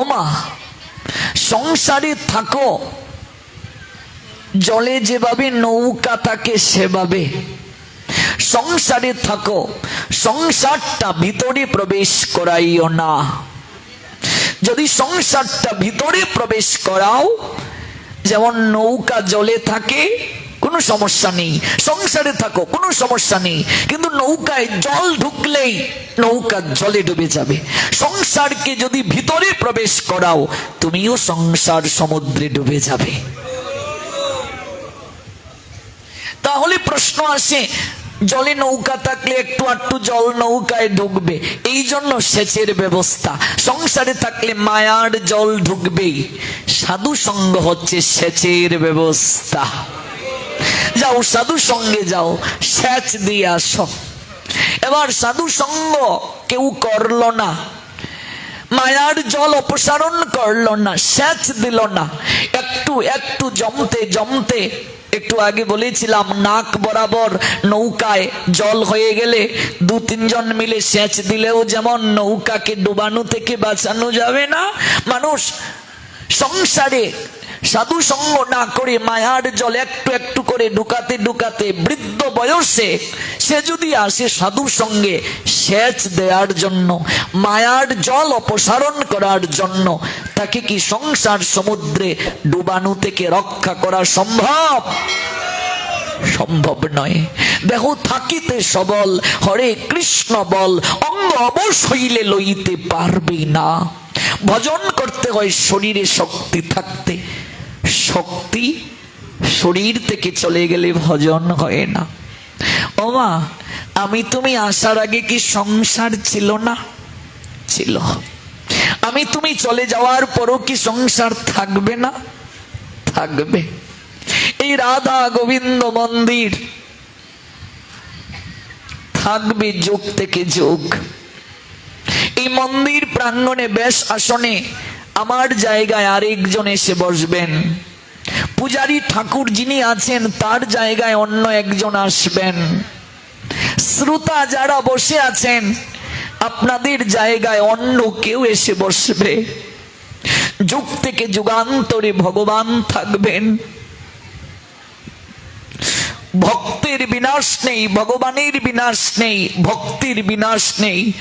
ওমা সংসারে থাকো। জলে যেভাবে নৌকা থাকে, সেভাবে সংসারে থাকো। সংসারটা ভিতরে প্রবেশ করাইও না। যদি সংসারটা ভিতরে প্রবেশ করাও, যেমন নৌকা জলে থাকে কোনো সমস্যা নেই। সংসারে থাকো, কোনো সমস্যা নেই। কিন্তু নৌকায় জল ঢুকলেই নৌকা জলে ডুবে যাবে। সংসারকে যদি ভিতরে প্রবেশ করাও, তুমিও সংসার সমুদ্রে ডুবে যাবে। তাহলে প্রশ্ন আসে, জলে নৌকা থাকলে একটু আটটু জল নৌকায় ঢুকবে এই জন্য সেচের ব্যবস্থা। সংসারে থাকলে মায়ার জল ঢুকবেই। সাধু সঙ্গ হচ্ছে সেচের ব্যবস্থা। যাও সাধু সঙ্গে যাও, সেচ দিয়ে আসো এবার সাধু সঙ্গ কেউ করল না, মায়ার জল অপসারণ করল না, সেচ দিল না। একটু একটু জমতে জমতে, একটু আগে বলেছিলাম, নাক বরাবর নৌকায় জল হয়ে গেলে দু তিনজন মিলে সেচ দিলেও যেমন নৌকাকে ডুবানো থেকে বাঁচানো যাবে না, মানুষ সংসারে সাধু সঙ্গ না করে মায়ার জল একটু একটু করে ঢুকাতে ঢুকাতে বৃদ্ধ বয়সে সে যদি আসে সাধু সঙ্গে সেচ দেওয়ার জন্য, মায়ার জল অপসারণ করার জন্য, তাকে কি সংসার সমুদ্রে ডুবানো থেকে রক্ষা করা সম্ভব? সম্ভব নয়। দেহ থাকিতে সবল, হরে কৃষ্ণ বল, অঙ্গ অবশৈলে লইতে পারবে না। ভজন করতে হয় শরীরে শক্তি থাকতে। শক্তি শরীর থেকে চলে গেলে ভজন হয় না। ওমা, আমি তুমি আসার আগে কি সংসার ছিল না? ছিল। আমি তুমি চলে যাওয়ার পরও কি সংসার থাকবে না? থাকবে। এই রাধা গোবিন্দ মন্দির থাকবে যুগ থেকে যুগ। এই মন্দির প্রাঙ্গণে, বেশ আসনে আমার জায়গায় আরেকজন এসে বসবেন। পূজারী ঠাকুর যিনি আছেন, তার জায়গায় অন্য একজন আসবেন। শ্রোতা যারা বসে আছেন, আপনাদের জায়গায় অন্য কেউ এসে বসবে। যুগ থেকে যুগান্তরে ভগবান থাকবেন। ভক্তের বিনাশ নেই, ভগবানের বিনাশ নেই, ভক্তির বিনাশ নেই।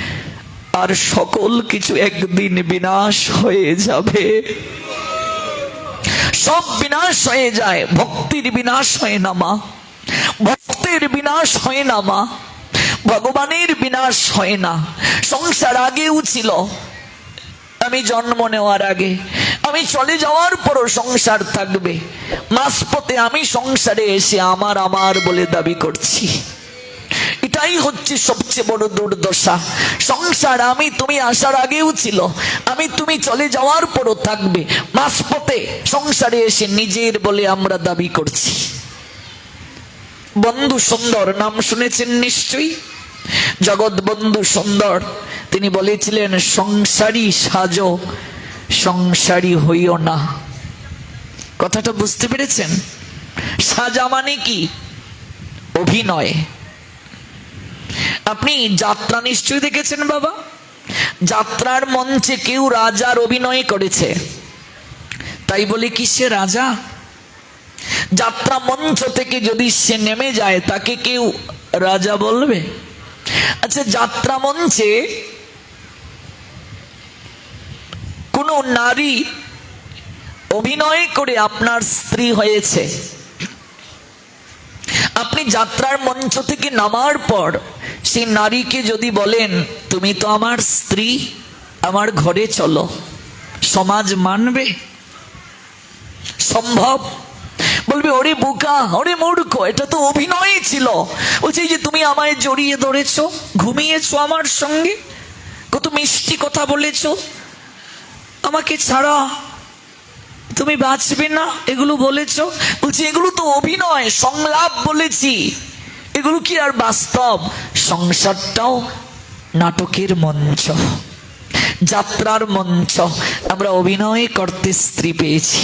আর সকল কিছু একদিন বিনাশ হয়ে যাবে। সব বিনাশ হয়ে যায়, ভক্তির বিনাশ হয় না মা। ভক্তের বিনাশ হয় না মা। ভগবানের বিনাশ হয় না। সংসার আগেও ছিল। আমি জন্ম নেওয়ার আগে, আমি চলে যাওয়ার পরও সংসার থাকবে। মাঝপথে আমি সংসারে এসে আমার আমার বলে দাবি করছি। এটাই হচ্ছে সবচেয়ে বড় দুর্দশা। সংসার আমি তুমি আসার আগেও ছিল। আমি তুমি চলে যাওয়ার পরও থাকবে। মাঝপথে সংসারে এসে নিজের বলে আমরা দাবি করছি। বন্ধু সুন্দর, নাম শুনেছেন নিশ্চয়ই? জগৎ বন্ধু সুন্দর, তিনি বলেছিলেন, সংসারী সাজো, সংসারী হইও না। কথাটা বুঝতে পেরেছেন? সাজা মানে কি? অভিনয়। আপনি যাত্রা নিশ্চয়ই দেখেছেন বাবা? যাত্রার মঞ্চে কেউ রাজার অভিনয় করেছে। তাই বলে কি সে রাজা? যাত্রা মঞ্চ থেকে যদি সে নেমে যায়, তাকে কেউ রাজা বলবে? আচ্ছা যাত্রা মঞ্চে কোন নারী অভিনয় করে আপনার স্ত্রী হয়েছে। আপনি যাত্রার মঞ্চ থেকে নামার পর সেই নারীকে যদি বলেন, তুমি তো আমার স্ত্রী, আমার ঘরে চলো। সমাজ মানবে? সম্ভব? বলবে, ওরে বোকা, ওরে মূর্খ, এটা তো অভিনয় ছিল। বলছে যে তুমি আমায় জড়িয়ে ধরেছ, ঘুমিয়েছো আমার সঙ্গে, কত মিষ্টি কথা বলেছ, আমাকে ছাড়া। তুমি বাঁচবে না, এগুলো বলেছ। বলছি, এগুলো তো অভিনয়, সংলাপ বলেছি। এগুলো কি আর বাস্তব? সংসারটাও নাটকের মঞ্চ, যাত্রার মঞ্চ। আমরা অভিনয় করতে স্ত্রী পেয়েছি।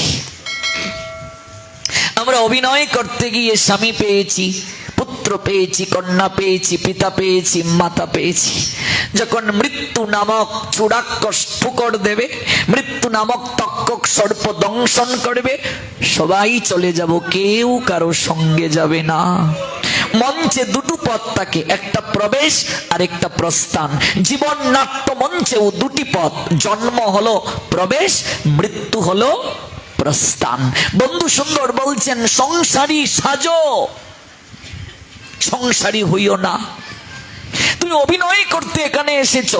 আমরা অভিনয় করতে গিয়ে স্বামী পেয়েছি, পুত্র পেয়েছি, কন্যা পেয়েছি, পিতা পেয়েছি, মাতা পেয়েছি। যখন মৃত্যু নামক চূড়াক্ষস ঠুকর দেবে, মৃত্যু নামক তক্ষক সর্প দংশন করবে, সবাই চলে যাব, কেউ কারও সঙ্গে যাবে না। মঞ্চে দুটো পথ থাকে, একটা প্রবেশ আর একটা প্রস্থান। জীবন নাট্য মঞ্চেও দুটি পথ জন্ম হলো প্রবেশ, মৃত্যু হলো প্রস্থান। বন্ধু সুন্দর বলছেন, সংসারী সাজো। সংসারী হইও না। তুমি অভিনয় করতে এখানে এসেছ,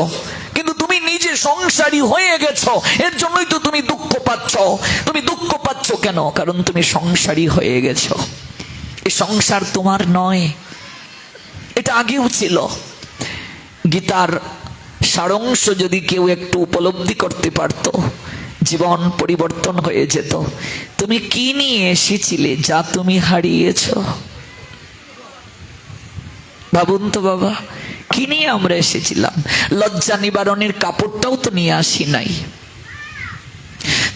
কিন্তু তুমি নিজে সংসারী হয়ে গেছো। এর জন্যই তো তুমি দুঃখ পাচ্ছ। তুমি দুঃখ পাচ্ছ কেন? কারণ তুমি সংসারী হয়ে গেছো। সংসার তোমার নয়। এটা আগেও ছিল। গীতার সারাংশ যদি কেউ একটু উপলব্ধি করতে পারত, জীবন পরিবর্তন হয়ে যেত। তুমি কি নিয়ে এসেছিলে যা তুমি হারিয়েছো? ভাবুন তো বাবা, কি নিয়ে আমরা এসেছিলাম? লজ্জা নিবারণের কাপড়টাও তো নিয়ে আসি নাই।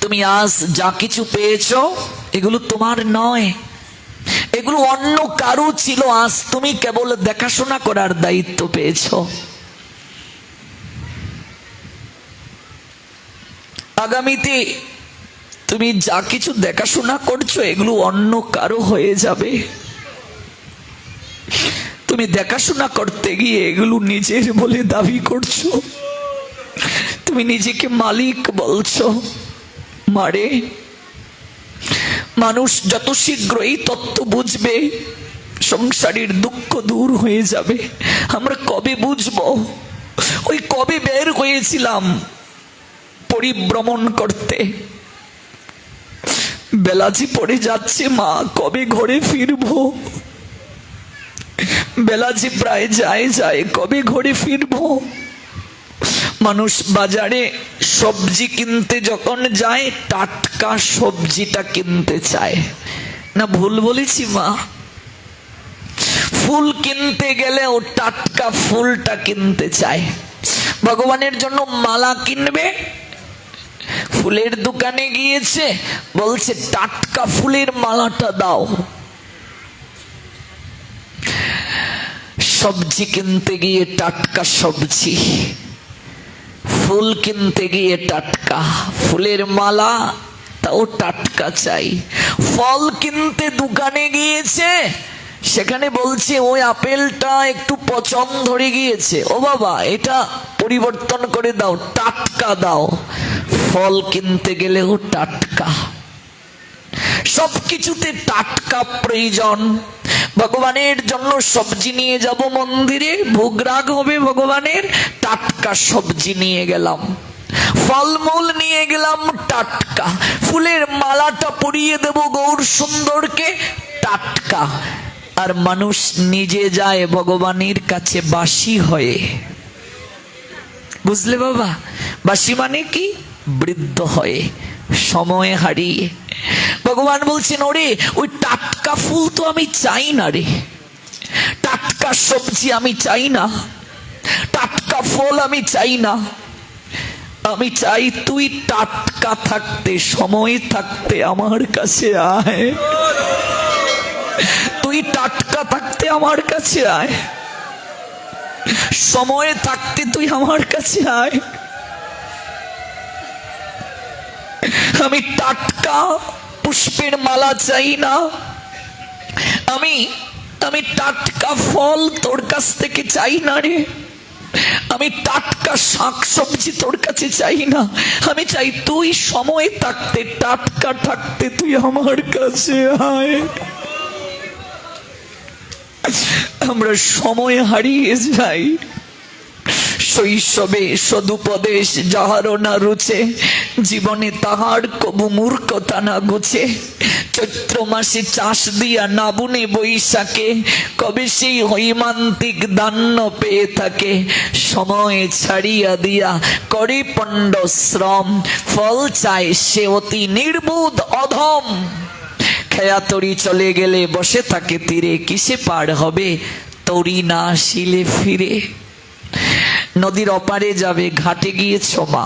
তুমি আজ যা কিছু পেয়েছ, এগুলো তোমার নয়। এগুলো অন্য কারও ছিল, আজ তুমি কেবল দেখাশোনা করার দায়িত্ব পেয়েছ। আগামীতে তুমি যা কিছু দেখাশোনা করছ, এগুলো অন্য কারও হয়ে যাবে। তুমি দেখাশোনা করতে গিয়ে এগুলো নিজের বলে দাবি করছ। তুমি নিজেকে মালিক বলছো, মারে। মানুষ যত শীঘ্র এই তত্ত্ব বুঝবে, সংসারের দুঃখ দূর হয়ে যাবে। আমরা কবে বুঝব? ওই কবে বের হয়েছিলাম পরিভ্রমণ করতে? বেলাজি পড়ে যাচ্ছে, মা, কবে ঘরে ফিরবো? বেলাজি প্রায় যায় যায়, কবে ঘরে ফিরবো? মানুষ বাজারে সবজি কিনতে যখন যায়, টাটকা সবজিটা কিনতে চায়। না, ভুল বলেছি মা। ফুল কিনতে গেলে ও টাটকা ফুলটা কিনতে চায়। ভগবানের জন্য মালা কিনবে। ফুলের দোকানে গিয়েছে, বলছে, টাটকা ফুলের মালাটা দাও। সবজি কিনতে গিয়ে টাটকা সবজি। ফুল কিনতে গিয়ে টাটকা। ফুলের মালা, তাও টাটকা চাই। ফল কিনতে দোকানে গিয়েছে, সেখানে বলছে, ওই আপেলটা একটু পচন ধরে গিয়েছে। ও বাবা, এটা পরিবর্তন করে দাও, টাটকা দাও। ফল কিনতে গেলেও টাটকা। সবকিছুতে টাটকা প্রয়োজন। ভগবানের জন্য সবজি নিয়ে যাব মন্দিরে ভোগরাগ হবে ভগবানের, টাটকা সবজি নিয়ে গেলাম। ফলমূল নিয়ে গেলাম টাটকা। ফুলের মালাটা পরিয়ে দেব গৌর সুন্দরকে, টাটকা। আর মানুষ নিজে যায় ভগবানের কাছে বাসি হয়ে। বুঝলে বাবা? বাসি মানে কি? বৃদ্ধ হয়ে। সময় হারিয়ে। ভগবান বলছেন, ওরে, ওই টাটকা ফুল তো আমি চাই না রে। টাটকা সবজি আমি চাই না। টাটকা ফল আমি চাই না। আমি চাই তুই টাটকা থাকতে, সময় থাকতে আমার কাছে আয়। তুই টাটকা থাকতে আমার কাছে আয়। সময়ে থাকতে তুই আমার কাছে আয়। আমি টাটকা পুষ্পের মালা চাই না। আমি আমি টাটকা ফল তোর কাছ থেকে চাই না রে। আমি টাটকা শাক সবজি তোর কাছে চাই না। আমি চাই তুই সময় থাকতে, টাটকা থাকতে তুই আমার কাছে আয়। আমরা সময় হারিয়ে যাই। শৈশবে সদুপদেশ যাহার না রুচে, জীবনে তাহার কবু মূর্খতা না গুছে চৈত্র মাসে চাষ দিয়া না বুনে বৈশাখে, কবে সেই হৈমান্তিক দান্য পেয়ে থাকে। সময় ছাড়িয়া দিয়া করে পণ্ড শ্রম, ফল চায় সে অতি নির্বোধ অধম। খেয়া তরি চলে গেলে বসে থাকে তীরে, কিসে পার হবে? তরি না আসিলে ফিরে। নদীর অপারে যাবে, ঘাটে গিয়েছ মা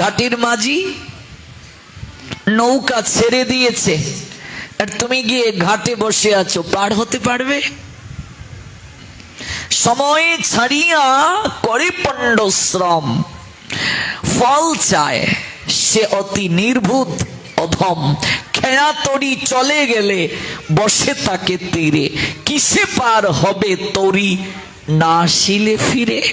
ঘাটের মাঝি নৌকা ছেড়ে দিয়েছে, আর তুমি গিয়ে ঘাটে বসে আছো, পার হতে পারবে? সময় ছাড়িয়া করে পণ্ড শ্রম, ফল চায় সে অতি নির্ভূত অধম। খেয়া তরি চলে গেলে বসে তাকে তীরে। কিসে পার হবে তরি? না আসিলে ফিরে।